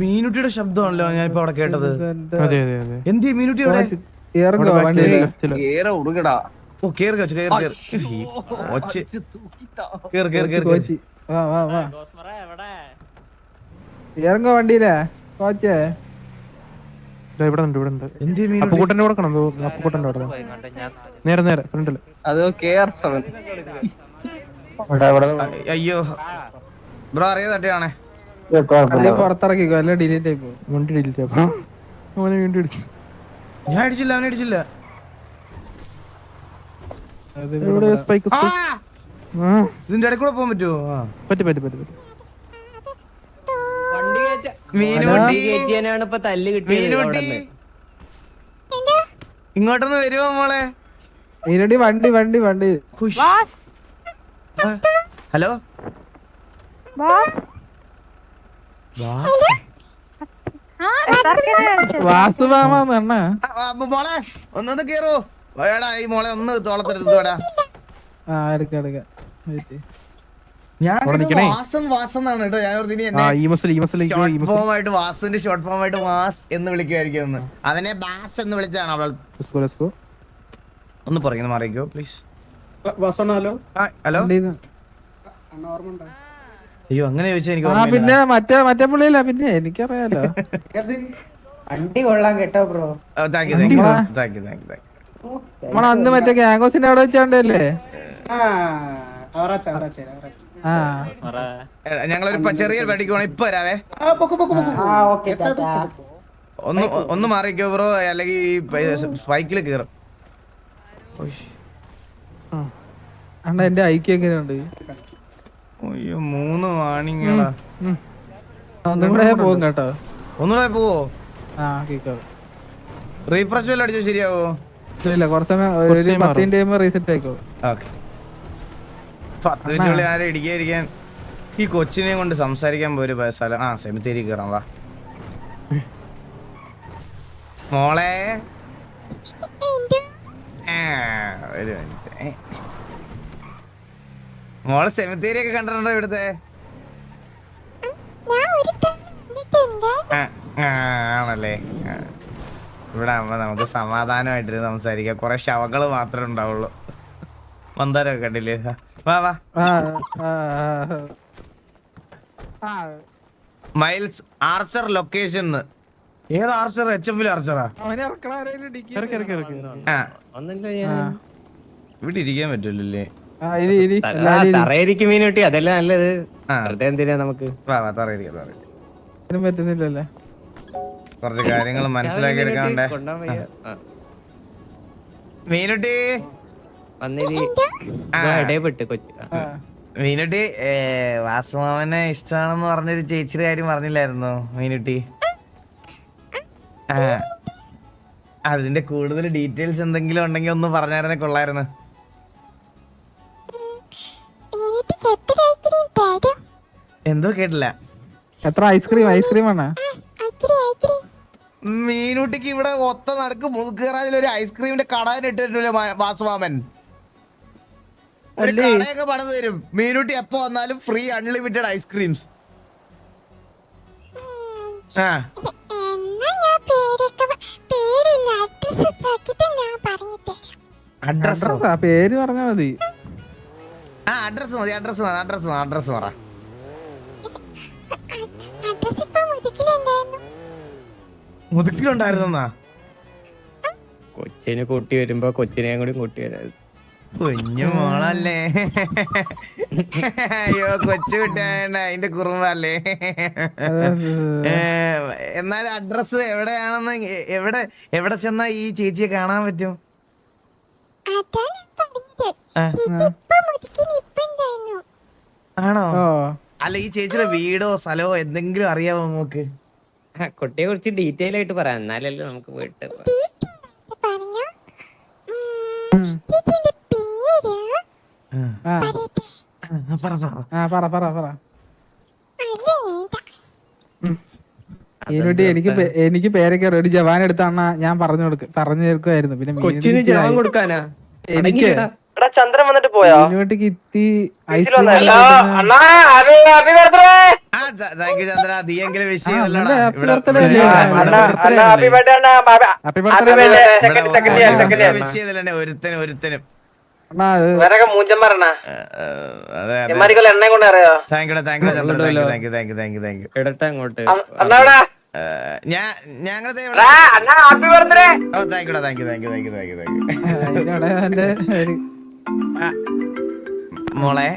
മീനുട്ടിയുടെ ശബ്ദമാണല്ലോ ഞാൻ ഇപ്പൊ അവിടെ കേട്ടത്. അതെ അതെ അതെ. എന്തി മീനുട്ടി അവിടെ ഓ കേറ് കച്ചു കേറ് കേറ്. ഈ കൊച്ച്. കേറ് കേറ് കേറ് കേറ്. കോച്ചി വാ വാ വാ. ഇറങ്ങോ വണ്ടിയിലെ കോച്ചേ. ഇവിടെ ഉണ്ട് ഇവിടെ ഉണ്ട്. കൊടുക്കണം. നേരെ നേരെ ഫ്രണ്ടിൽ അത് കെ ആർ സെവൻ. അയ്യോ. ബ്രോ അറിയാതെ തട്ടിയാണേ അല്ലെ പുറത്തിറക്കിക്കോ അല്ല ഡിലീറ്റ് ആയി പോകും വണ്ടി ഡിലീറ്റ് ആയി അവനെ വീണ്ടും ഇടിച്ചു ഞാൻ അടിച്ചില്ല അവനെ അടിച്ചില്ല. ഇതിന്റെ ഇടയിൽ കൂടെ പോകാൻ പറ്റുമോ പറ്റും പറ്റും പറ്റും ഇങ്ങോട്ടൊന്ന് വരുമോ മോളെ? വണ്ടി വണ്ടി വണ്ടി. ഹലോ? വാസു? മോളെ ഒന്നൊന്ന് കേറോ. വേടാ ഈ മോളെ ഒന്ന് തോളത്തെടുത്തോടാ ആ എടുക്ക എടുക്ക. ഞാൻ. വാസം വാസം എന്നാണ് കേട്ടോ. ഞാൻ ഫോം ആയിട്ട് വാസിന്റെ ഷോർട്ട് ഫോം ആയിട്ട് വാസ് എന്ന് വിളിക്കുമായിരിക്കും അതിനെ അവനെ ബാസ് എന്ന് വിളിച്ചാണ് അവൾ. ഒന്ന് പറയുന്നത് മാറിക്കോ പ്ലീസ് ഹലോ? ഓർമ്മ അയ്യോ അങ്ങനെ ചോദിച്ചാ എനിക്ക് ആ ഓർമ്മയില്ല. പിന്നെ മറ്റേ മറ്റേ പുള്ളിയില്ല പിന്നെ എനിക്കറിയാലോ. വണ്ടി കൊള്ളാൻ കേട്ടോ ബ്രോ. ആ, thank you, thank you, thank you, thank you, thank you. നമ്മളെ അന്ന് മറ്റേ ഗാംഗോസിന്റെ അവിടെ വെച്ചാണ്ടല്ലേ? ആ അവറാച്ച അവറാച്ച അവറാച്ച. ആ. എടാ, ഞങ്ങളൊരു പ- ചെറിയ പരിപാടിക്ക് പോണം. ഇപ്പൊ വരാവേ. ആ പൊക്കു പൊക്കു പൊക്കു ആ ഓക്കെ ഒന്ന് ഒന്ന് മാറിക്കോ ബ്രോ. അല്ലെങ്കിൽ ഈ സ്പൈക്കിൽ കയറും അണ്ണ എന്റെ ഐക്യം എങ്ങനെയുണ്ട്? അയ്യോ മൂന്ന് വാണിങ്ങളാ ഒന്നും കൂടെ പോകും കേട്ടോ. ഒന്നുകൂടെ പോവോ? ആ കേക്കാം റീഫ്രഷ് വല്ല അടിച്ചോ ശരിയാവോ? ഇല്ല കുറച്ച് സമയം ഒരു പത്തിന്റെ പത്ത് റീസെറ്റ് ആയിക്കോ ഓക്കെ. പത്ത് മിനിറ്റുള്ളിൽ ആരെ ഇടിക്കാതിരിക്കാൻ ഈ കൊച്ചിനെ കൊണ്ട് സംസാരിക്കാൻ പോയൊരു സ്ഥലം ആ സെമിത്തേരി കയറാം വാ. മോളെ. ഒരു മിനിറ്റ്. മോളെ സെമിത്തേരി ഒക്കെ കണ്ടിട്ടുണ്ടോ ഇവിടുത്തെ? ആണല്ലേ. ഇവിടെ ആവുമ്പോ നമുക്ക് സമാധാനമായിട്ടിരുന്ന് സംസാരിക്കാം. കുറെ ശവങ്ങൾ മാത്രമേ ഉണ്ടാവുള്ളൂ. മന്ദാരമൊക്കെ കണ്ടില്ലേ? വാ വാ. മൈൽസ് ആർച്ചർ ലൊക്കേഷൻ ഏത് ആർച്ചർ എച്ച് എഫിൽ ആർച്ചറാ അവനെ ഇറക്കണ ഇറക്കി ഇറക്കി ഇറക്കി. ആ. ഒന്നുമില്ല ഞാൻ. ഇവിടെ ഇരിക്കാൻ പറ്റില്ലല്ലേ? ആ ഇരി ഇരി. ആ, എല്ലാരും ഇരി. തറയിരിക്കും മീൻ കിട്ടി അതല്ലേ നല്ലത്. വെറുതെ എന്തിനാ നമുക്ക്? പറ്റുന്നില്ലല്ലേ? കുറച്ച് കാര്യങ്ങൾ മനസ്സിലാക്കി എടുക്കാണ്ടേ മീനുട്ടി. മീനുട്ടി വാസുമാവനെ ഇഷ്ടമാണെന്ന് പറഞ്ഞൊരു ചേച്ചിയുടെ കാര്യം പറഞ്ഞില്ലായിരുന്നു മീനുട്ടി? അതിന്റെ കൂടുതൽ ഡീറ്റെയിൽസ് എന്തെങ്കിലും ഉണ്ടെങ്കിൽ ഒന്ന് പറഞ്ഞായിരുന്നേ കൊള്ളായിരുന്നു. എന്തോ കേട്ടില്ല. എത്ര ഐസ്ക്രീം ഐസ്ക്രീം ആണ് മീനുട്ടിക്ക് ഇവിടെ ഒത്ത നടക്ക് മുതുക്കേറാതിൽ ഒരു ഐസ്ക്രീമിന്റെ കട ഇട്ടിട്ടില്ല വാസുമാമൻ. ഒരു കടയൊക്കെ പണിത് തരും. മീനൂട്ടി എപ്പോ വന്നാലും ഫ്രീ അൺലിമിറ്റഡ് ഐസ്ക്രീംസ്. ആ. അഡ്രസ് Address ആ, പേര് പറഞ്ഞാ മതി. ആ അഡ്രസ് മതി അഡ്രസ് മതി അഡ്രസ് അഡ്രസ് പറ. മുതുക്കിലുണ്ടായിരുന്നാ കൊച്ചിനെ കൂട്ടി വരുമ്പോ കൊച്ചിനെയും കൂടി കൂട്ടി വരാം. കുഞ്ഞു മോളല്ലേ അയ്യോ കൊച്ചു കുട്ടിയാണ് അതിന്റെ കുറുമ്പല്ലേ? എന്നാൽ അഡ്രസ് എവിടെയാണെന്ന് എവിടെ എവിടെ ചെന്നാ ഈ ചേച്ചിയെ കാണാൻ പറ്റും? ആ, ആണോ? ഓ. അല്ല ഈ ചേച്ചിയുടെ വീടോ സ്ഥലമോ എന്തെങ്കിലും അറിയാമോ നമുക്ക്? കുട്ടിയെ കുറിച്ച് ഡീറ്റെയിൽ ആയിട്ട് പറയാം. എന്നാലല്ലേ നമുക്ക് പോയിട്ട് പോവാം. ആ ആ, പറ പറ പറ. പറ പറ മീനുട്ടി എനിക്ക് എനിക്ക് പേരൊക്കെ ഒരു ജവാൻ എടുത്താണ ഞാൻ പറഞ്ഞു കൊടുക്ക പറഞ്ഞു തീർക്കുമായിരുന്നു പിന്നെ കൊച്ചിന് ജവാൻ കൊടുക്കാനാ? എനിക്ക്. എടാ ചന്ദ്രൻ വന്നിട്ട് പോയോ? വീട്ടിക്ക് ഇത്തി ഒരുത്തനും ഒരുത്തനും. മോളെ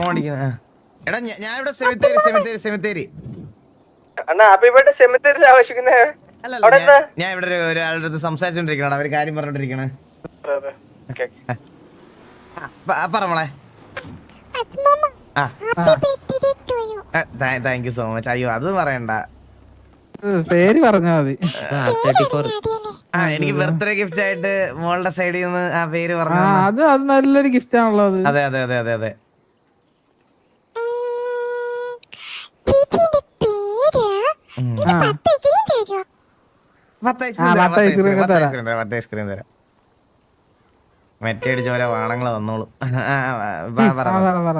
ഫോൺ അടിക്കുന്നത്. എടാ ഞാൻ ഇവിടെ സെമിത്തേരി സെമിത്തേരി സെമിത്തേരി അണ്ണാ ഹാപ്പി ബർത്ത്ഡേ സെമിത്തേരിൽ ആവശ്യിക്കുന്നേ ഞാൻ- ഞാൻ ഇവിടെ ഒരു- ഒരാളുടെ അടുത്ത് സംസാരിച്ചോണ്ടിരിക്കണ അവർ കാര്യം പറഞ്ഞോണ്ടിരിക്കണ. പറ മോളെ. ആ. Thank you. സോ മച്ച് അയ്യോ അത് പറയണ്ട. പേര് പറഞ്ഞാ മതി. ആ എനിക്ക് ബർത്ത്ഡേ ഗിഫ്റ്റ് ആയിട്ട് മോളുടെ സൈഡിൽ നിന്ന് ആ പേര് പറഞ്ഞു അത് അത് നല്ലൊരു ഗിഫ്റ്റ് ആണല്ലോ അതെ അതെ അതെ അതെ അതെ. മെറ്റടിച്ച പോലെ വാണങ്ങൾ വന്നോളൂ ആ, ആ, വാ, പറ, ആ പറ. പറ പറ.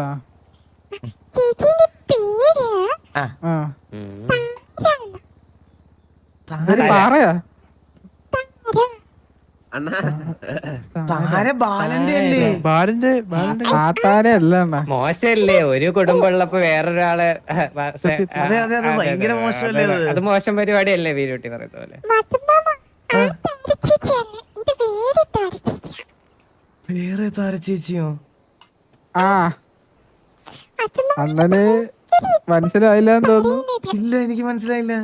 ആ, ആ. ഇതൊരു പാറയാ. മോശമല്ലേ? ഒരു കുടുംബം ഉള്ളപ്പോ വേറൊരാളെ അതെ, അതെ, അതെ, ഭയങ്കര മോശമല്ലേ അത് മോശം പരിപാടിയല്ലേ വീരുട്ടി പറയുന്ന പോലെ? വേറെ താര ചേച്ചിയോ? ആ. അണ്ണന് മനസ്സിലായില്ല എന്ന് തോന്നുന്നു. ഇല്ല എനിക്ക് മനസ്സിലായില്ല.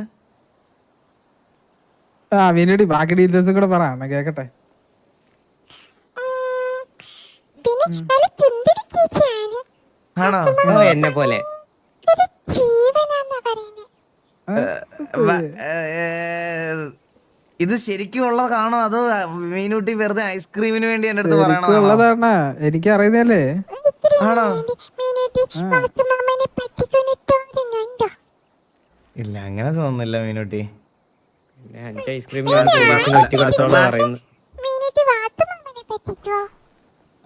ആ വിനോടി ബാക്കി ഡീറ്റെയിൽസും കൂടെ പറ അണ്ണ കേക്കട്ടെ. ആണോ? എന്നെ പോലെ. ഇത് ശരിക്കും ഉള്ളതാണോ? അതോ മീനൂട്ടി വെറുതെ ഐസ്ക്രീമിന് വേണ്ടി എന്റെ അടുത്ത് പറയണതാണോ? ഉള്ളതാണ്? എനിക്ക് അറിയുന്നല്ലേ ആണോ? ഇല്ല അങ്ങനെ തോന്നുന്നില്ല മീനൂട്ടി. ഐസ്ക്രീം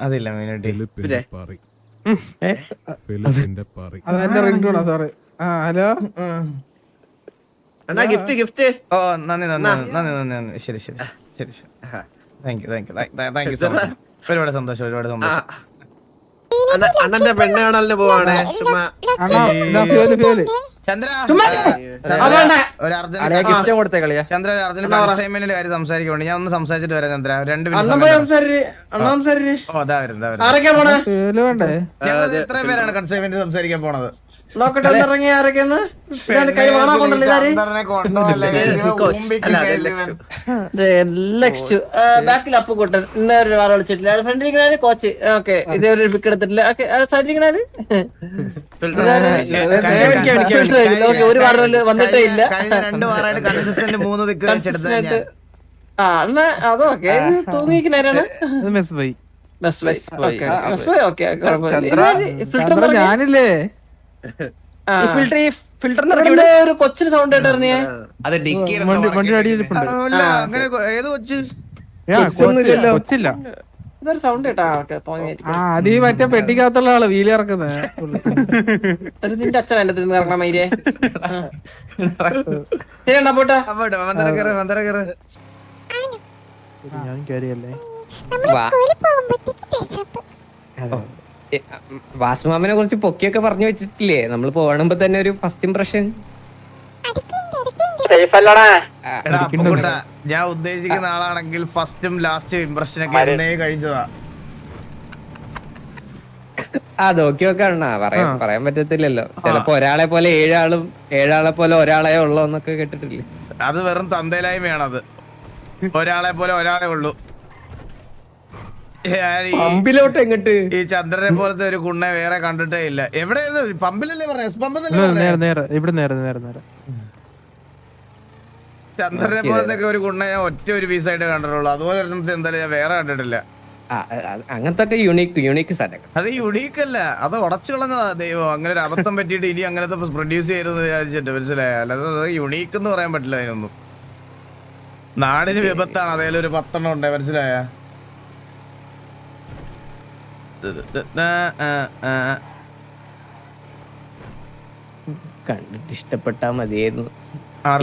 അതില്ല മീനൂട്ടി. അതെന്റെ റിംഗ് ടൂണാ സോറി ആ ഹലോ. അണ്ണാ ഗിഫ്റ്റ് ഗിഫ്റ്റ് ഓ നന്ദി നന്ദി നന്ദി നന്ദി നന്ദി ശരി ശരി ശരി. ശരി thank you thank you thank you so much ഒരുപാട് സന്തോഷം ഒരുപാട് സന്തോഷം. അണ്ണന്റെ പെണ്ണ് കാണാലിന് പോവാണ്. ചുമ്മാ ചന്ദ്ര ചന്ദ്ര, ഒരു അസൈൻമെന്റിന്റെ കാര്യം സംസാരിക്കുന്നുണ്ട് ഞാൻ ഒന്ന് സംസാരിച്ചിട്ട് വരാം ചന്ദ്ര. രണ്ട് മിനിറ്റ് ഓ അതാ വരുന്നത് ഇത്രയും പേരാണ് കൺസൈൻമെന്റ് സംസാരിക്കാൻ പോണത്? നോക്കട്ടെ ഇറങ്ങി ആരൊക്കെയെന്ന് കൈ വാണാ കൊണ്ടല്ലേ. നെക്സ്റ്റ് ബാക്കിൽ അപ്പ് കൂട്ടൻ വിളിച്ചിട്ടില്ല. ഫ്രണ്ടിരിക്കണാൽ കോച്ച്. ഓക്കെ. ഇതേ ഒരു പിക്ക് എടുത്തിട്ടില്ല. ഓക്കെ ഓക്കെ ഒരു വാർഡിൽ വന്നിട്ടേ ഇല്ല. രണ്ട് വാറായിട്ട് കൺസിസ്റ്റന്റ് മൂന്ന് വിക്ക് വെച്ചെടുത്ത ഞാൻ. ആ എന്നാ അതോക്കെ മെസ് ബൈ ഓക്കെ ചന്ദ്ര. ഞാനില്ലേ? ഒരു കൊച്ചിന് സൗണ്ട് കേട്ടിരുന്നേ വണ്ടി വണ്ടി അടിയിരിപ്പുണ്ട് അല്ല അങ്ങനെ ഏത് കൊച്ച്? കൊച്ചില്ല ഇതൊരു സൗണ്ട് കേട്ടാ അത് ഈ മറ്റേ പെട്ടിക്കകത്തുള്ള ആൾ വീലി ഇറക്കുന്നത് ഒരു നിന്റെ അച്ഛൻ എന്റെ തിന്ന് ഇറങ്ങണം മൈരേ. ശരിയണ്ണ പോട്ടാ. ഞാൻ കയറിയല്ലേ വാസുമാമനെ കുറിച്ച് പൊക്കിയൊക്കെ പറഞ്ഞു വെച്ചിട്ടില്ലേ? നമ്മൾ പോകണമ്പോ തന്നെ ഒരു ഫസ്റ്റ് ഇംപ്രഷൻ ഞാൻ ഉദ്ദേശിക്കുന്ന ആളാണെങ്കിൽ ഫസ്റ്റും ലാസ്റ്റും ഇംപ്രഷൻ ഒക്കെ എന്നേ കഴിഞ്ഞതാ. ആ നോക്കി ഒക്കെ പറയാൻ പറയാൻ പറ്റത്തില്ലല്ലോ. ചിലപ്പോ ഒരാളെ പോലെ ഏഴാളും ഏഴാളെ പോലെ ഒരാളെ ഉള്ളൂ എന്നൊക്കെ കേട്ടിട്ടില്ലേ? അത് വെറും തന്തേലായ്മയാണത്. ഒരാളെ പോലെ ഒരാളെ ഉള്ളൂ. പമ്പിലോട്ട് എങ്ങട്ട് ഈ ചന്ദ്രനെ പോലത്തെ ഒരു കുണ്ണെ വേറെ കണ്ടിട്ടേ ഇല്ല. എവിടെയായിരുന്നു? പമ്പിലല്ലേ പറഞ്ഞ? ഇവിടെ നേരെ നേരെ നേരെ. ചന്ദ്രനെ പോലത്തെ ഒരു കുണ്ണെ ഞാൻ ഒറ്റ ഒരു പീസായിട്ട് കണ്ടിട്ടുള്ളൂ. അതുപോലെ ഒരെണ്ണത്തെ എന്തായാലും ഞാൻ വേറെ കണ്ടിട്ടില്ല. അങ്ങനത്തെ യുണീക്ക് യുണീക്ക് സാധനം അത് യുണീക്ക് അല്ല. അത് ഉടച്ചു കളഞ്ഞതാ ദൈവം. അങ്ങനെ ഒരു അബദ്ധം പറ്റിയിട്ട് ഇനി അങ്ങനത്തെ പ്രൊഡ്യൂസ് ചെയ്യരുത് വിചാരിച്ചിട്ട് മനസ്സിലായ? അല്ലാതെ അത് യുണീക്ക് എന്ന് പറയാൻ പറ്റില്ല അതിനൊന്നും. നാടിന് വിപത്താണ്. അതേലും ഒരു പത്തെണ്ണം ഉണ്ടേ. മനസ്സിലായ? കണ്ടിട്ട് ഇഷ്ടപ്പെട്ടാ മതിയായിരുന്നു.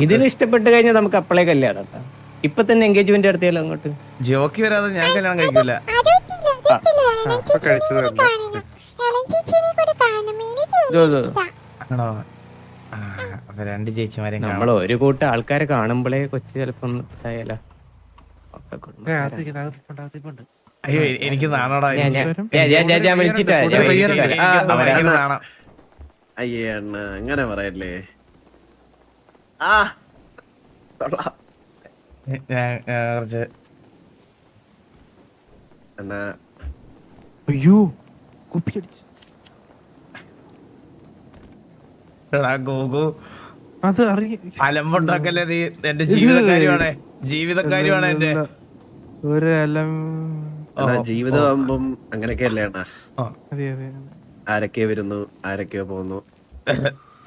ഇതിൽ ഇഷ്ടപ്പെട്ട് കഴിഞ്ഞാൽ നമുക്ക് അപ്പളേ കല്യാണം ഇപ്പൊ തന്നെ എൻഗേജ്മെന്റ് നടത്തിയാലോ അങ്ങോട്ട്? ജോക്കി വരാതെ ഞാൻ കല്യാണം കഴിക്കില്ല രണ്ട് ചേച്ചിമാരെയും നമ്മൾ ഒരു കൂട്ടം ആൾക്കാരെ കാണുമ്പോഴേ കൊച്ചു ചിലപ്പോ ഒന്ന് ഇതായാലോ? ഒക്കെ. അയ്യോ എനിക്ക് നാണോടാ ഞാൻ- വിളിച്ചിട്ടാ അയ്യേ അണ്ണ അങ്ങനെ പറയല്ലേ? ആ. കൊള്ളാം ഞാൻ ഞാൻ കുറച്ച് അണ്ണ. അയ്യോ കുപ്പി അടിച്ചു. എടാ ഗോകു അത് അറിയ അലമ്പുണ്ടാക്കല്ലേ നീ? എന്റെ ജീവിതക്കാരിയാണ്. ജീവിതക്കാരിയാണ് എന്റെ ഒരു അണ്ണാ ജീവിതമാകുമ്പം അങ്ങനെയൊക്കെ അല്ലേ അണ്ണ അതെ അതെ ആരൊക്കെ വരുന്നു ആരൊക്കെയോ പോകുന്നു.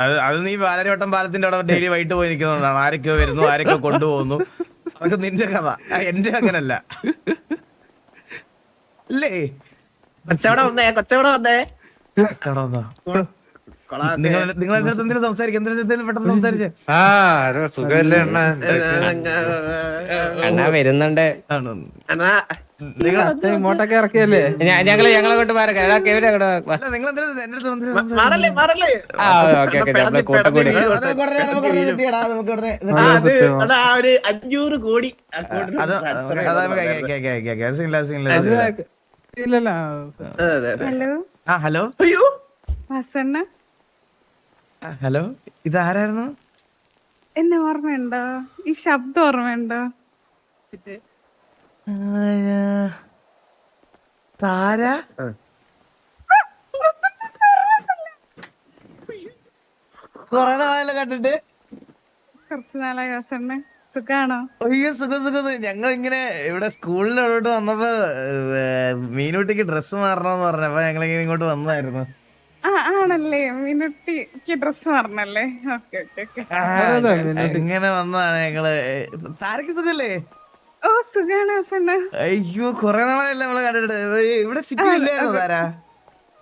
അത് അത് നീ പാലരവട്ടം പാലത്തിന്റെ അവിടെ ഡെയിലി വൈകിട്ട് പോയി നിൽക്കുന്നതുകൊണ്ടാണ്. ആരൊക്കെയോ വരുന്നു ആരൊക്കെയോ കൊണ്ടുപോകുന്നു. അതൊക്കെ നിന്റെ കഥ. എന്റെ അങ്ങനല്ല. അല്ലേ കൊച്ചവിടെ വന്നേ കൊച്ചവിടെ വന്നേ. നിങ്ങൾ നിങ്ങൾ എന്റെ അടുത്ത് എന്തിനാ സംസാരിക്കുക എന്തിനാ പെട്ടെന്ന് സംസാരിച്ചേ? അണ്ണാ വരുന്നുണ്ട്. അണ്ണാ ഇങ്ങോട്ടൊക്കെ ഇറക്കിയല്ലേ? ഞാ- ഞങ്ങൾ കൊണ്ട് കൂടി. അഞ്ഞൂറ്. ഹലോ? ആ ഹലോ? അയ്യോ. വസണ്ണ ആ, ഹലോ? ഇതാരായിരുന്നു? എന്നെ ഓർമ്മയുണ്ടോ? ഈ ശബ്ദം ഓർമ്മയുണ്ടോ? താര? കൊറേ നാളെ കണ്ടിട്ട്. കുറച്ച് നാളായി ഹസന്നെ സുഖാണോ? അയ്യോ സുഖം സുഖം ഞങ്ങൾ ഇങ്ങനെ ഇവിടെ സ്കൂളിലോട്ട് വന്നപ്പോ മീനുട്ടിക്ക് ഡ്രസ് ഡ്രസ്സ് മാറണമെന്ന് പറഞ്ഞപ്പോ ഞങ്ങൾ ഇങ്ങനെ ഇങ്ങോട്ട് വന്നായിരുന്നു ആ ആണല്ലേ. മീനുട്ടിക്ക് ഡ്രസ് മാറണല്ലേ? Okay okay okay. അതെ, മീനൂട്ടി. ഇങ്ങനെ വന്നതാണ് ഞങ്ങൾ? താരക്ക് സുഖല്ലേ? ഓ സുഖാണ് വസണ്ണ അയ്യോ കൊറേ നാളായല്ലേ നമ്മൾ കണ്ടിട്ട്. ഇവിടെ സിറ്റിയില്ലായിരുന്നു താര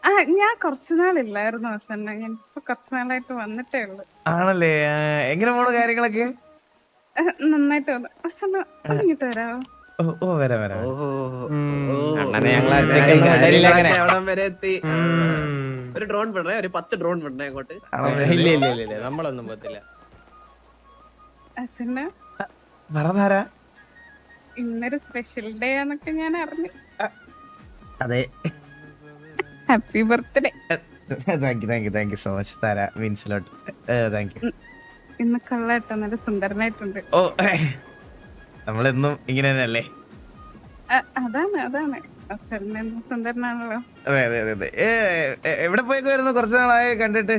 ആ ഞാൻ കുറച്ചു നാളില്ലായിരുന്നു വസണ്ണ ഞാൻ ഇപ്പൊ കുറച്ചു നാളായിട്ട് വന്നിട്ടേ ഉള്ളു. ആണല്ലേ? എങ്ങനെ പോണു കാര്യങ്ങളൊക്കെ? നന്നായിട്ട് വന്നു. വസണ്ണ പറഞ്ഞിട്ട് വരാവോ? ഓ ഓ വരാം വരാം. ഒരു ഡ്രോൺ വിടണേ ഒരു പത്ത് ഡ്രോൺ വിടണേ അങ്ങോട്ട്. ഇല്ല ഇല്ല ഇല്ല നമ്മളൊന്നും പോകത്തില്ല. വസണ്ണ പറ താര ഇന്നൊരു സ്പെഷ്യൽ ഡേ ആണെന്നൊക്കെ ഞാൻ അറിഞ്ഞു. അതെ. Happy birthday thank you thank you thank you so much താര മീൻസിലോട്ട് താങ്ക് യു ഇന്ന് കൊള്ളാട്ടോ നല്ല സുന്ദരനായിട്ടുണ്ട്. ഓ നമ്മൾ എന്നും ഇങ്ങനെ തന്നെയല്ലേ അതാണ്. അതാണ് സുന്ദരനാണല്ലോ. അതെ അതെ എവിടെ കുറച്ച് നാളായി കണ്ടിട്ട്?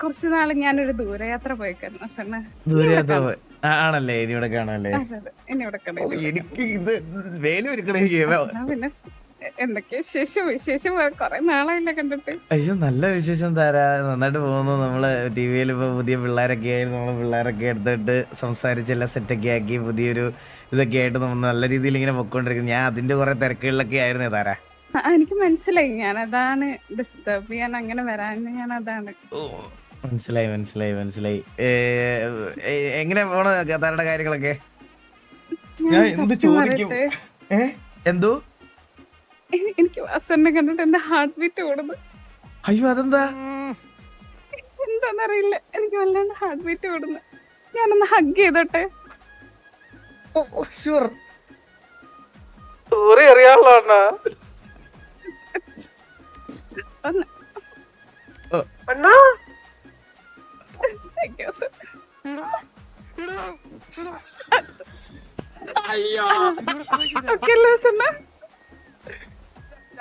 കുറച്ച് നാൾ ഞാനൊരു ദൂരയാത്ര പോയിക്കായിരുന്നു ദൂരയാത്ര പോയി. ആ, ആണല്ലേ? ഇനി ഇവിടെ കാണാല്ലേ? അതെ അതെ. ഇനി ഇവിടെ ഓ, എനിക്ക് ഇത് പിന്നെ എ- എന്തൊക്കെയാ ശേഷം വിശേഷം കൊറേ നാളായില്ല കണ്ടിട്ട്. അയ്യോ നല്ല വിശേഷം താരാ. നന്നായിട്ട് പോകുന്നു. നമ്മൾ ടി വിയിൽ ഇപ്പൊ പുതിയ പിള്ളേരൊക്കെ ആയി. നമ്മൾ പിള്ളേരൊക്കെ എടുത്തിട്ട് സംസാരിച്ചെല്ലാം സെറ്റൊക്കെ ആക്കി പുതിയൊരു ഇതൊക്കെ ആയിട്ട് നമ്മൾ നല്ല രീതിയിൽ ഇങ്ങനെ പൊക്കോണ്ടിരിക്കുന്നു. ഞാൻ അതിന്റെ കുറെ തിരക്കുകളിലൊക്കെ ആയിരുന്നു താരാ. ആ, എനിക്ക് മനസ്സിലായി. ഞാൻ അതാണ് ഡിസ്റ്റർബ് ചെയ്യാൻ അങ്ങനെ വരാൻ. ഞാൻ അതാണ് ഓ മനസ്സിലായി മനസ്സിലായി മനസ്സിലായി. എങ്ങനെ പോണ കഥാരുടെ കാര്യങ്ങളൊക്കെ? ഞാൻ എന്ത് ചോദിക്കും? ഏ എന്തോ? എനിക്ക് വസണ്ണ കണ്ടിട്ട് എന്റെ ഹാർട്ട് ബീറ്റ് കൂടുന്നു. അയ്യോ അതെന്താ? എന്താന്നറിയില്ല. എനിക്ക് വല്ലാണ്ട് ഹാർട്ട് ബീറ്റ് കൂടുന്നു. ഞാനൊന്ന് ഹഗ് ചെയ്തോട്ടെ. സൂറി അറിയാമല്ലോ അണ്ണാ.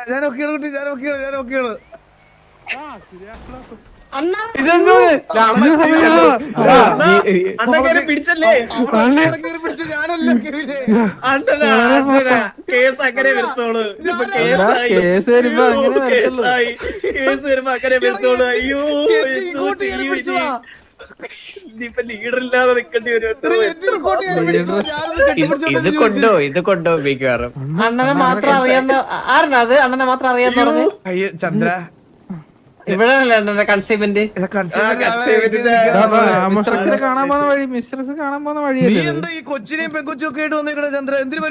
ഞാൻ ഒക്കെയാണ് കുട്ടി ഞാൻ ഒക്കെയാണ് ഞാൻ ഒക്കെയാണ് പിടിച്ചല്ലേ പിടിച്ച ഞാനല്ല. കേസ് അങ്ങനെ വരുത്തോളൂ കേസ് വരുമ്പോ അങ്ങനെ വരുത്തോളൂ അയ്യോ ഇല്ലാതെ നിക്കേണ്ടി വരും. ഇത് കൊണ്ടോ? ഇത് കൊണ്ടോ മിക്കവാറും അണ്ണനെ മാത്രം അറിയാന്ന് ആരണ അത്? അണ്ണനെ മാത്രം അറിയാന്ന് പറഞ്ഞു. അയ്യോ ചന്ദ്ര. ഇവിടെ അണ്ണന്റെ കൺസൈൻമെന്റ് മിസ്ട്രസിനെ കാണാൻ പോകുന്ന വഴി മിസ്ട്രസ് കാണാൻ പോകുന്ന നീ എന്താ ഈ കൊച്ചിനെയും പെൺകൊച്ചും ഒക്കെ ആയിട്ട് വന്നിരിക്കണ ചന്ദ്ര? എന്തിനു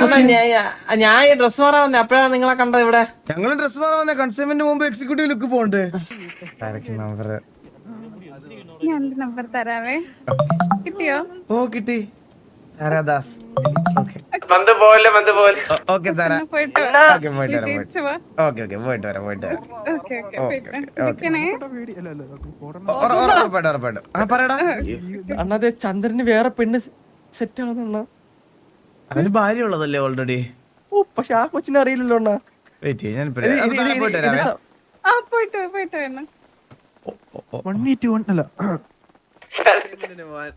ഞാൻ- ഈ ഡ്രസ് മാറാൻ വന്നേ. അപ്പോഴാണ് നിങ്ങളെ കണ്ടത് ഇവിടെ. ഞങ്ങൾ ഡ്രസ് മാറാൻ വന്നേ കൺസ്യൂമറിന് മുമ്പ് എക്സിക്യൂട്ടീവ് ലുക്ക് പോണ്ടേ നമ്പർ ഞാൻ നമ്പർ തരാവേ കിട്ടിയോ ഓ കിട്ടി താരാദാസ് ഓക്കെ വന്ന് പോലെ വന്ന് പോലെ ഓക്കെ താര എന്നാ പോയിട്ട് ഓക്കെ പോയിട്ട് വരാം പോയിട്ട് വിജയിച്ചു വാ ഓക്കെ ഓക്കെ പോയിട്ട് വരാം പോയിട്ട് വരാം ഓക്കെ ഓക്കെ പോയിട്ട് ഓക്കെ. വിളിക്കണേ ഉറ- ഉറ- ഉറപ്പായിട്ടും ഉറപ്പായിട്ടും ആ പറയടാ അണ്ണാതെ ചന്ദ്രന് വേറെ പെണ്ണ് സെറ്റ് ആണെന്നുള്ള അവന് ഭാര്യ ഉള്ളതല്ലേ ഓൾറെഡി ഓ പക്ഷെ ആ കൊച്ചിനെ അറിയില്ലല്ലോ അണ്ണാ വെയിറ്റ് ഞാൻ പോയിട്ട് വരാം. പോയിട്ട് ആ പോയിട്ട് വാ, പോയിട്ട് വേണം അല്ല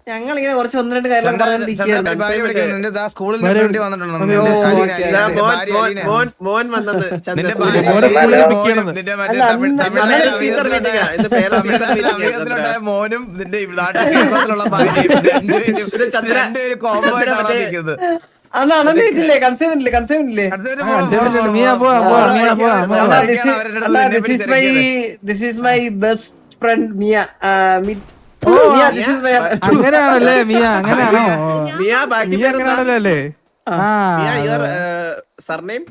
ഞങ്ങൾ ഇങ്ങനെ കുറച്ച് ഒന്ന് രണ്ട് കാര്യം മോനെ നിന്റെ നിൽക്കുന്നത് ഇല്ലേ ഇല്ലേ is my this is my best friend Mia Mia my അങ്ങനെയാണല്ലേ മിയ അങ്ങനെയാണോ? മിയ ബാക്കി അങ്ങനെയാണല്ലോ? അല്ലേ മിയ സർനെയിം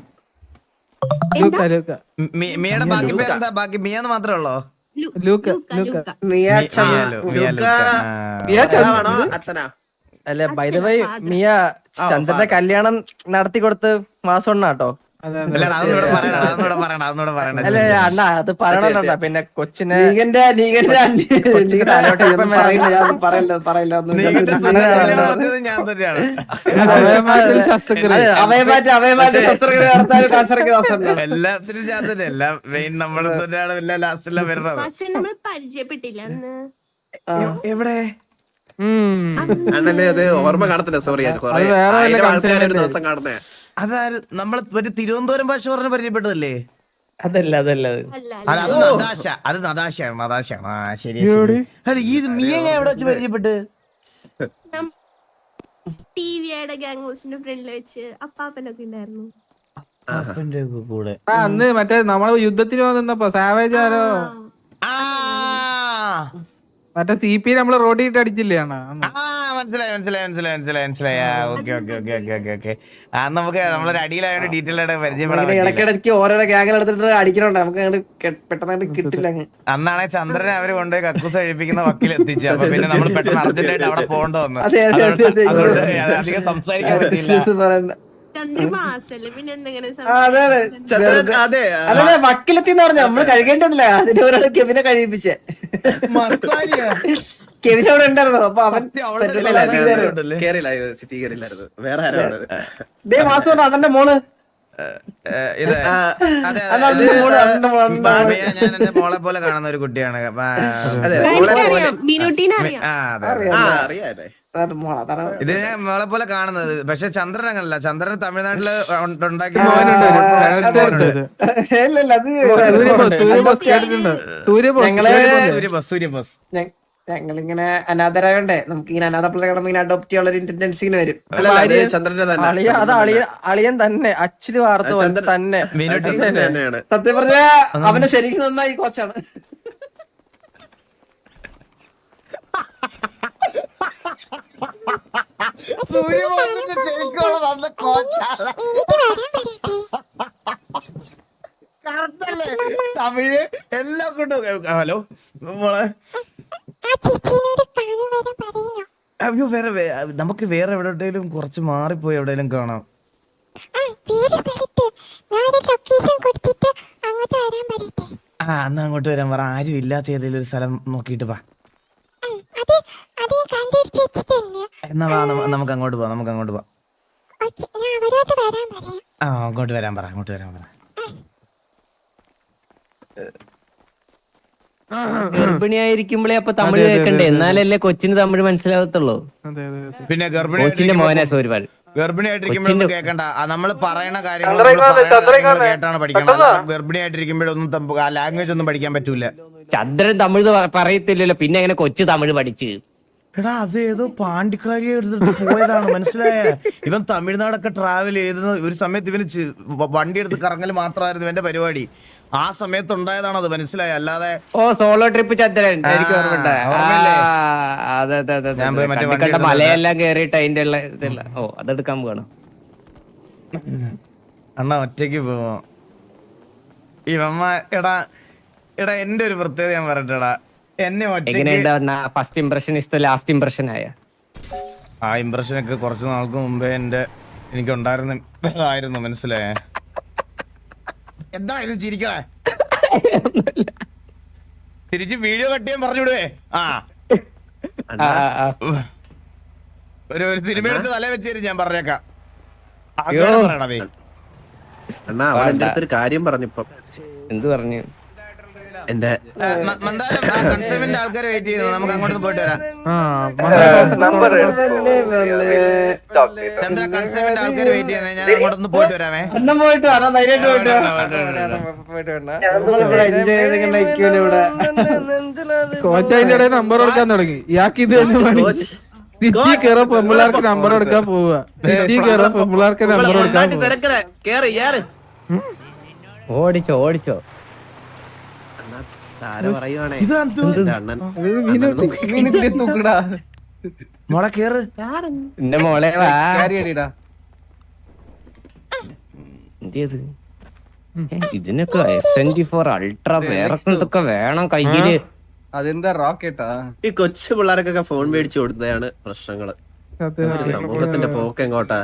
ലൂക്ക ലൂക്ക. മി- മിയയുടെ ബാക്കി പേരെന്താ? ബാക്കി മിയെന്ന് മാത്രമേ ഉള്ളോ? Luca. Luca Mia Mia- Mia Mia. Mia ആണോ അച്ഛനാ? അല്ല ബൈ ദ വൈ മിയ ചന്ദ്രന്റെ കല്യാണം നടത്തി കൊടുത്ത് മാസം അതെ അല്ല, അണ്ണാ അത് പറയണല്ലോ പിന്നെ കൊച്ചിനെ നീകന്റെ നീകന്റെ ഞാൻ എല്ലാത്തിനും തന്നെ എല്ലാം മെയിൻ നമ്മുടെ തന്നെയാണ് എല്ലാ ലാസ്റ്റിലാണ് വരുന്നത്. പക്ഷെ നമ്മൾ പരിചയപ്പെട്ടില്ല എവിടെ. അണ്ണന് അത് ഓർമ്മ കാണത്തില്ല സോറി ഒരു ദിവസം കാണുന്നേ. അതാര് നമ്മൾ ഒരു തിരുവനന്തപുരം ഭാഷ പറഞ്ഞ് പരിചയപ്പെട്ടതല്ലേ? അതല്ല അതല്ല അത്. അല്ല അല്ല അത് നദാശ അത് നദാശയാണ് നദാശയാണ്. ആ ശരി അല്ല ഈ മിയ ഞാൻ എവിടെ വെച്ച് പരിചയപ്പെട്ട്? ടി വിയുടെ ഗാങ് ഹൗസിന്റെ ഫ്രണ്ടിൽ വെച്ച് അപ്പാപ്പനൊക്കെ ഉണ്ടായിരുന്നു. കൂടെ. അന്ന് മറ്റേ നമ്മൾ യുദ്ധത്തിന് പോകുന്നപ്പോ സാവേജ് ആരോ? ആ. മറ്റേ സി പി നമ്മൾ റോഡിൽ ഇട്ട് അടിച്ചില്ലേ അണ്ണാ? ആ മനസ്സിലായി മനസ്സിലായി മനസ്സിലായി മനസ്സിലായി മനസ്സിലായി. ആ okay okay okay okay okay okay. ആ നമുക്ക് നമ്മളൊരു അടിയിലായോണ്ട് ഡീറ്റെയിൽ ആയിട്ട് പരിചയപ്പെടാൻ പറ്റിയില്ല. ഇടയ്ക്കിടയ്ക്ക് ഓരോരോ ഗ്യാങ്ങിൽ എടുത്തിട്ട് അടിക്കണുണ്ട്. നമുക്ക് അങ്ങോട്ട് പെട്ടെന്ന് കിട്ടില്ല അങ്ങ്. അന്നാണെ ചന്ദ്രനെ അവർ കൊണ്ടുപോയി കക്കൂസ് കഴിപ്പിക്കുന്ന വക്കീൽ എത്തിച്ചു അപ്പൊ പിന്നെ നമ്മൾ പെട്ടെന്ന് അർജന്റായിട്ട് അവിടെ പോകേണ്ട വന്നു. അതെ, അതെ, അതെ, അതെ. അതുകൊണ്ട് അത് അധികം സംസാരിക്കാൻ പറ്റില്ല അതാണ്. ചന്ദ്രൻ അതെ അല്ലല്ല വക്കിലെത്തിന്ന് പറഞ്ഞ നമ്മൾ കഴിക്കേണ്ടതില്ല അതിന്റെ ഒരാൾ കെവിനെ കഴിപ്പിച്ചേ? കെവിൻ അവിടെ ഉണ്ടായിരുന്നു. അപ്പൊ അവൻ? കേറില്ല സിറ്റി കേറില്ലായിരുന്നു വേറെ ആരാണ് കൊണ്ട് മോൾ. ഇത് അതെ. ഭാമിയ ഞാൻ എന്റെ മോളെ പോലെ കാണുന്ന ഒരു കുട്ടിയാണ്. ഇത് ഞാൻ മോളെ പോലെ കാണുന്നത്. പക്ഷെ ചന്ദ്രൻ അങ്ങനല്ല ചന്ദ്രൻ തമിഴ്നാട്ടിൽ ഉണ്ടാക്കിയ സൂര്യബോസ് സൂര്യബോസ് സൂര്യബോസ് ഞങ്ങളിങ്ങനെ അനാഥരായോണ്ടേ നമുക്ക് ഇങ്ങനെ അനാഥ പിള്ളേരെ ഇങ്ങനെ അഡോപ്റ്റ് ചെയ്യാനുള്ള ഒരു ഇങ്ങനെ വരും. അത് അളിയൻ തന്നെ. അച്ചിൽ വാർത്ത തന്നെ. സത്യം പറഞ്ഞ അവനെ ശരിക്കും നന്നായി കോച്ചാണ്. ശരിക്കുള്ള നല്ല കോച്ചാണ്. കറക്റ്റല്ലേ തമിഴ് എല്ലാം കൊണ്ടും ഹലോ മോളെ. അയ്യോ വേറെ നമുക്ക് വേറെ എവിടെയും കുറച്ച് മാറിപ്പോയി എവിടെയെങ്കിലും കാണാം. ആ എന്നാ അങ്ങോട്ട് വരാൻ പറ. ആരും ഇല്ലാത്ത ഏതെങ്കിലും ഒരു സ്ഥലം നോക്കിയിട്ട് വാ. എന്നാ വാ നമ്മ- നമുക്ക് അങ്ങോട്ട് പോവാം നമുക്ക് അങ്ങോട്ട് പോവാം. ആ അങ്ങോട്ട് വരാൻ പറ അങ്ങോട്ട് വരാൻ പറ. ഗർഭിണിയായിരിക്കുമ്പോഴേ അപ്പൊ തമിഴ് കേൾക്കണ്ടേ. എന്നാലല്ലേ കൊച്ചിന് തമിഴ് മനസ്സിലാകത്തുള്ളൂ. അതെ അതെ അതെ. പിന്നെ കൊച്ചിന്റെ മോനെ സോരിപാട് സോരിപാൽ ഗർഭിണിയായിട്ടിരിക്കുമ്പോഴൊന്നും കേൾക്കണ്ട നമ്മൾ പറയണ കാര്യങ്ങൾ നമ്മൾ പറയണ കാര്യങ്ങൾ കേട്ടാണ് ഗർഭിണിയായിട്ടിരിക്കുമ്പോഴൊന്നും ലാംഗ്വേജ് ഒന്നും പഠിക്കാൻ പറ്റൂല. ചന്ദ്രൻ തമിഴ് പറയത്തില്ലല്ലോ. പിന്നെ എങ്ങനെ കൊച്ചു തമിഴ് പഠിച്ച്? എടാ അത് ഏതോ പാണ്ടിക്കാരിയെ എടുത്തിട്ട് പോയതാണ് മനസ്സിലായ? ഇവൻ തമിഴ്നാടൊക്കെ ട്രാവൽ ചെയ്തത് ഒരു സമയത്ത് ഇവന് വണ്ടി എടുത്ത് കറങ്ങൽ മാത്രമായിരുന്നു ഇവന്റെ പരിപാടി. ആ സമയത്ത് ഉണ്ടായതാണ് അത് മനസ്സിലായ? അല്ലാതെ ഓ സോളോ ട്രിപ്പ് ചന്ദ്രൻ എനിക്ക് കണ്ട മലയെല്ലാം കേറിയിട്ട് അതിന്റെ ഉള്ള ഇതില്ല. ഓ അതെടുക്കാൻ പോകണം അണ്ണ ഒറ്റയ്ക്ക് പോവോ. ഇവമ്മ എടാ എടാ എന്റെ ഒരു പ്രത്യേകത ഞാൻ പറയട്ടെടാ. എന്നെ ഒറ്റയ്ക്ക് എങ്ങനെയുണ്ട് first impression is the last impression ആയ? ആ ഇമ്പ്രഷനൊക്കെ കുറച്ച് നാൾക്ക് മുമ്പേ എന്റെ എനിക്ക് ഉണ്ടായിരുന്ന ആയിരുന്നു മനസ്സിലായേ എന്തായാലും ചിരിക്കണേ? തിരിച്ച് വീഡിയോ കട്ട് ചെയ്യാൻ പറഞ്ഞുവിടുവേ ആ. ഒരു ഒരു സിനിമ എടുത്ത് തല വെച്ചേരും ഞാൻ പറഞ്ഞേക്കാം. ആഗ്രഹം പറയണ നീ അണ്ണാ അവൻ എന്റെ അടുത്തൊരു കാര്യം പറഞ്ഞിപ്പം. എന്ത് പറഞ്ഞു? എന്റെ ആ, ആൾക്കാർ വെയിറ്റ് ചെയ്യുന്നു. നമുക്ക് അങ്ങോട്ട് പോയിട്ട് വരാം. ആ ചന്ദ്ര കൺസൈൻമെന്റ് ആൾക്കാർ വെയിറ്റ് ചെയ്യുന്നത് ഞാൻ അങ്ങോട്ടൊന്ന് പോയിട്ട് വരാമേ. അണ്ണം പോയിട്ട് വരാം. ധൈര്യമായിട്ട് പോയിട്ട്. കോച്ച് അതിന്റെ ഇടയിൽ നമ്പർ കൊടുക്കാൻ തുടങ്ങി. ഇയാൾക്ക് ഇത് സിറ്റി കയറ പെമ്പിള്ളാർക്ക് നമ്പർ കൊടുക്കാൻ പോവുക. സിറ്റി കയറ പെമ്പിള്ളാർക്ക് നമ്പർ കൊടുക്കാൻ ഓടിച്ചോ ഓടിച്ചോ അണ്ണാ താര പറയുവാണേ ഇത് എന്ത്? എന്റെ അണ്ണൻ മോളെ കേറ്. എന്റെ മോളെ വാ. എന്ത് ഇതിനൊക്കെ എസ് ട്വന്റി ഫോർ അൾട്രാ വേറെ എന്തൊക്കെ വേണം കയ്യിൽ? അതെന്താ റോക്കറ്റാ? ഈ കൊച്ചു പിള്ളേർക്കൊക്കെ ഫോൺ മേടിച്ചു കൊടുത്തതാണ് പ്രശ്നങ്ങൾ. സമൂഹത്തിന്റെ പോക്ക് എങ്ങോട്ടാ?